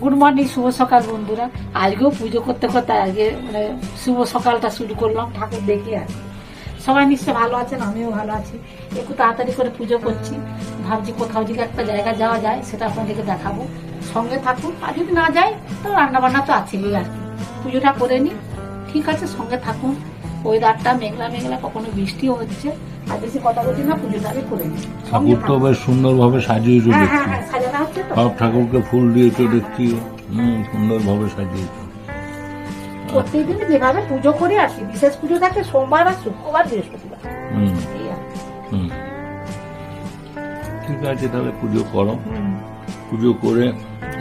Good morning শুভ সকাল বন্ধুরা। আজকেও পুজো করতে করতে আজকে মানে শুভ সকালটা শুরু করলাম ঠাকুর দেখে আর সবাই নিশ্চয় ভালো আছেন আমিও ভালো আছি। একটু তাড়াতাড়ি করে পুজো করছি। ভাবছি কোথাও যদি একটা জায়গা যাওয়া যায় সেটা আপনাদেরকে দেখাবো। সঙ্গে থাকুন আর যদি না যাই তো রান্না বান্না তো আছেই আর কি। পুজোটা করে নিই ঠিক আছে সঙ্গে থাকুন। ওয়েদারটা মেঘলা মেঘলা কখনো বৃষ্টিও হচ্ছে। আর বেশি কথা বলছি না পুজোটা আগে করে নিই। সঙ্গে ঠাকুর তো বেশ সুন্দরভাবে সাজিয়েছো হ্যাঁ হ্যাঁ সব ঠাকুরকে ফুল দিয়েছ দেখছি। হম সুন্দরভাবে সাজিয়েছো। প্রত্যেকদিন যেভাবে পুজো করি কি বিশেষ পুজো থাকে সোমবার আর শুক্রবার বৃহস্পতিবার। ঠিক আছে তাহলে পুজো করো। পুজো করে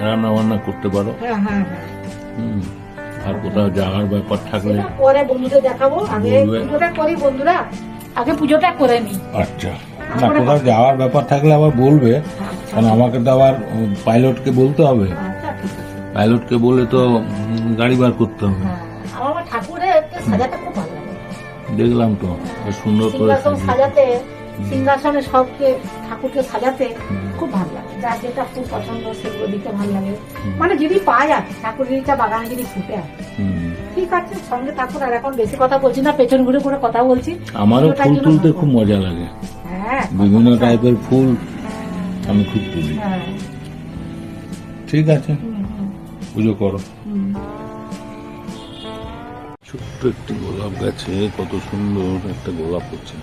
রান্না বান্না করতে পারো। হ্যাঁ হ্যাঁ হ্যাঁ। হুম আর কোথাও যাওয়ার ব্যাপার থাকলে পরে বন্ধুদের দেখাবো। আগে পুজোটা করি বন্ধুরা আগে পুজোটা করে নি। আচ্ছা। না কোথাও যাওয়ার ব্যাপার থাকলে আবার বলবে। কারণ আমাকে তো আবার পাইলটকে বলতে হবে। আচ্ছা পাইলটকে বলে তো গাড়ি বার করতে হবে। হ্যাঁ দেখলাম তো সুন্দর করে সাজাতে সিংহাসনে সবকে ঠাকুরকে সাজাতে খুব ভালো লাগে। যার যেটা খুব পছন্দ সেগুলো দিতে ভালো লাগে। মানে যদি পায় আর কি, ঠাকুর জিনিসটা বাগানে যদি ফুটে আর ঠিক আছে সঙ্গে ঠাকুর আর এখন বেশি কথা বলছি না পেছন ঘুরে ঘুরে কথা বলছি। আমারও ফুল তুলতে খুব মজা লাগে। হ্যাঁ বিভিন্ন টাইপের ফুল আমি খুব তুলি হ্যাঁ। ঠিক আছে? পুজো করো। ছোট্ট একটি গোলাপ গাছে কত সুন্দর একটা গোলাপ হচ্ছে।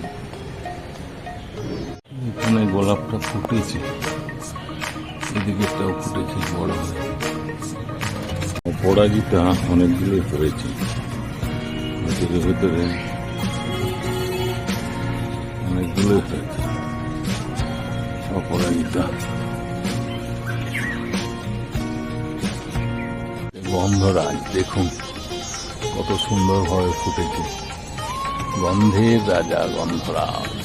এখানে গোলাপটা ফুটেছে। এদিকেটাও ফুটেছে বড় অপরাজিতা অনেকগুলো হয়েছে ভেতরে ভেতরে। অনেকগুলো হয়েছে। অপরাজিতা। গন্ধরাজ দেখুন, কত সুন্দরভাবে ফুটেছে। গন্ধের রাজা গন্ধরাজ।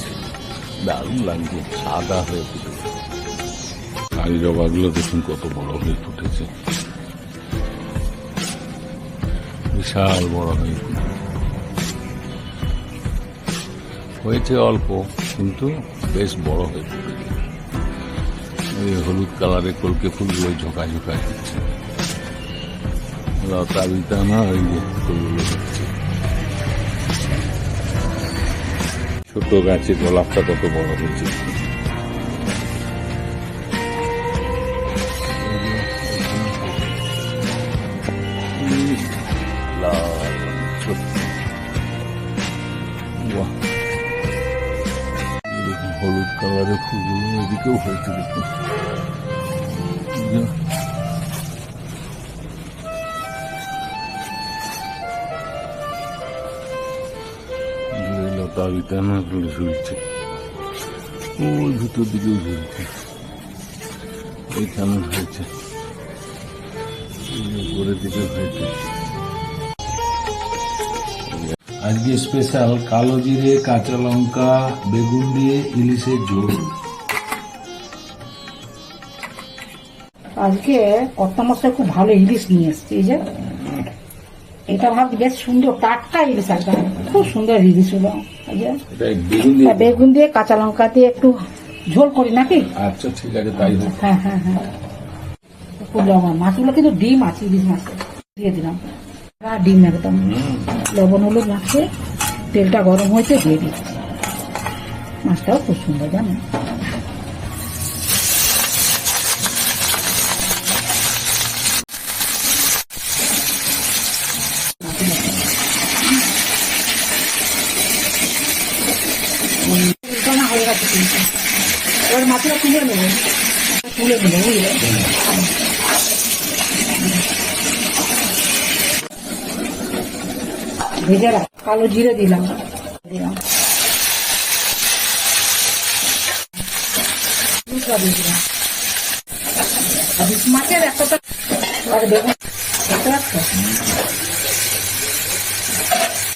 দারুণ লাগছে, সাদা হয়ে ফুটেছে। কালী জবাগুলো দেখুন, কত বড় হয়ে ফুটেছে। বিশাল বড় হয়ে হয়েছে অল্প, কিন্তু বেশ বড় হয়ে ফুটেছে। এই হলুদ কালারের কলকে ফুলগুলো ঝোঁকা ঝোঁকা লতা বিতা না ওই ফুলগুলো ছোট গাছে গোলাপটা কত বড় হয়েছে। হলুদ কালারের ফুলগুলো এদিকেও হয়েছে লতা ভিতর দিকেও ঝুলছে। এইখানে হয়েছে। দিকে হয়েছে। আজকে স্পেশাল কালো জিরে কাঁচা লঙ্কা বেগুন দিয়ে ইলিশের ঝোল। আজকে কর্তামশাই খুব ভালো ইলিশ নিয়ে এসছে এই যে। এটা ভাবছি বেশ সুন্দর টাটকা ইলিশ একদম খুব সুন্দর ইলিশ হলো বেগুন দিয়ে। কাঁচা লঙ্কা দিয়ে একটু ঝোল করি নাকি? আচ্ছা ঠিক আছে তাই হ্যাঁ হ্যাঁ হ্যাঁ। খুব লবণ মাছগুলো কিন্তু ডিম আছে ইলিশ মাছ দিয়ে দিলাম। ডিম একদম। লবণ হলুদ মাছে তেলটা গরম হয়েছে দিয়ে দিচ্ছি। মাছটাও খুব সুন্দর, জানো? মাছটা তুলে নেব। তুলে নেব, বুঝলে? ভেজে রাখ কালো জিরে দিলাম দিলাম মাছের একটা আর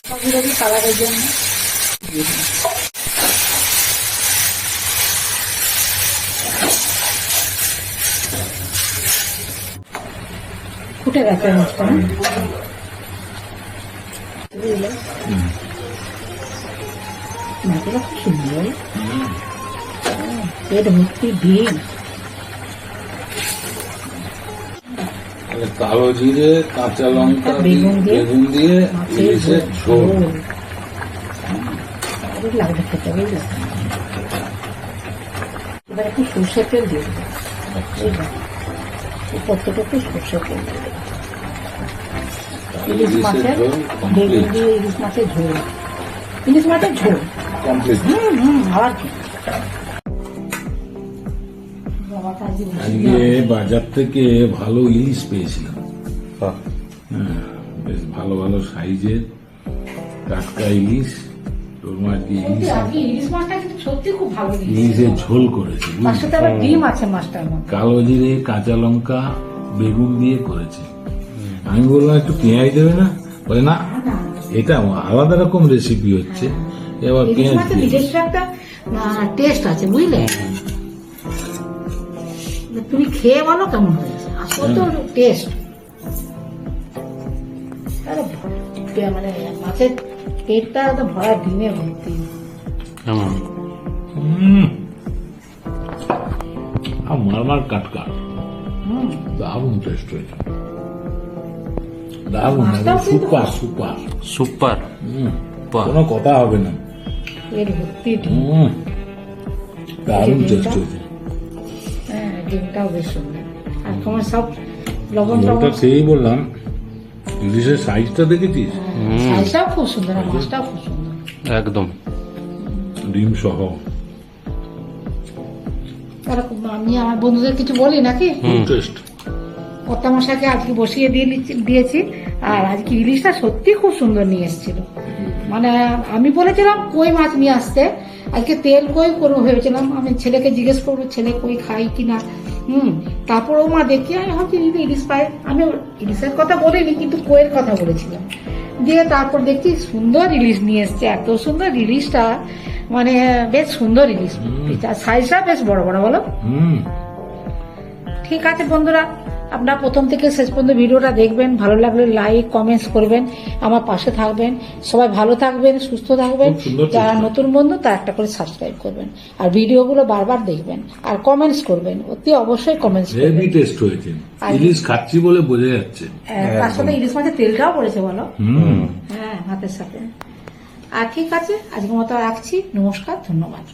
পাচ্ছ কালারের জন্য। ফুটে গেছে হ্যাঁ? বুঝলে মাছগুলো খুব সুন্দর পেট ভর্তি ডিম কালো জিরে কাঁচা লঙ্কা বেগুন দিয়ে, বেগুন দিয়ে ইলিশের ঝোল। ঝোল। লাগবে খেতে বুঝলে এবার একটু সর্ষের তেল দিয়ে দেবো। প্রত্যেকটা একটু সর্ষের তেল দিয়ে দেবো। ইলিশ মাছের বেগুন দিয়ে ইলিশ মাছের ঝোল। ইলিশ মাছের ঝোল। কমপ্লিট হুম হুম আবার কি? আজকে বাজার থেকে ভালো ইলিশ পেয়েছিলাম। হ্যাঁ, বেশ ভালো ভালো সাইজের টাটকা ইলিশ তোর মা ইলিশ। ইলিশের ঝোল করেছে কালো জিরে কাঁচা লঙ্কা বেগুন দিয়ে করেছে। আমি বললাম একটু পেঁয়াজ দেবে না? বলে না এটা আলাদা রকম রেসিপি হচ্ছে। এবার পেঁয়াজ একটা টেস্ট আছে বুঝলে? তুমি খেয়ে বলো কেমন হয়েছে। আসল তো টেস্ট মানে মাছের পেটটা তো ভরা ডিমে ভর্তি। হুম। আর মারমার কাটকা। দারুণ টেস্ট হয়েছে। দারুণ সুপার সুপার সুপার কোনো কথা হবে না পেট ভর্তি ডিম হুম দারুণ টেস্ট হয়েছে হ্যাঁ ডিমটাও বেশ সুন্দর আর তোমার সব লবণ ওটা সেই বললাম ইলিশের সাইজটা দেখেছিস সাইজটাও খুব সুন্দর আর মাছটাও খুব সুন্দর একদম ডিম সহ আমি আমার বন্ধুদের কিছু বলি নাকি টেস্ট কর্তা মশাকে আজকে বসিয়ে দিয়ে দিয়েছি। আর আজকে ইলিশটা সত্যি খুব সুন্দর নিয়ে এসেছিল। মানে আমি বলেছিলাম কই মাছ নিয়ে আসতে আজকে তেল কই করব ভেবেছিলাম। আমি ছেলেকে জিজ্ঞেস করব ছেলে কই খাই কিনা? হুম তারপর ও মা দেখি আমি যদি ইলিশ পাই। আমি ইলিশের কথা বলিনি কিন্তু কইয়ের কথা বলেছিলাম। দিয়ে তারপর দেখছি সুন্দর ইলিশ নিয়ে এসছে এত সুন্দর ইলিশটা। মানে বেশ সুন্দর ইলিশ। আর সাইজটা বেশ বড় বড় বলো। হুম। ঠিক আছে বন্ধুরা আপনারা প্রথম থেকে শেষ পর্যন্ত ভিডিওটা দেখবেন ভালো লাগলে লাইক কমেন্টস করবেন আমার পাশে থাকবেন সবাই ভালো থাকবেন সুস্থ থাকবেন যারা নতুন বন্ধু তারা একটা করে সাবস্ক্রাইব করবেন। আর ভিডিওগুলো বারবার দেখবেন আর কমেন্টস করবেন অতি অবশ্যই কমেন্টস হেভি টেস্ট হয়েছে। ইলিশ খাচ্ছি বলে বোঝা যাচ্ছে। হ্যাঁ, তার সাথে ইলিশ মাছের তেলটাও পড়েছে বলো? হ্যাঁ ভাতের সাথে। আর ঠিক আছে আজকের মতো রাখছি। নমস্কার ধন্যবাদ।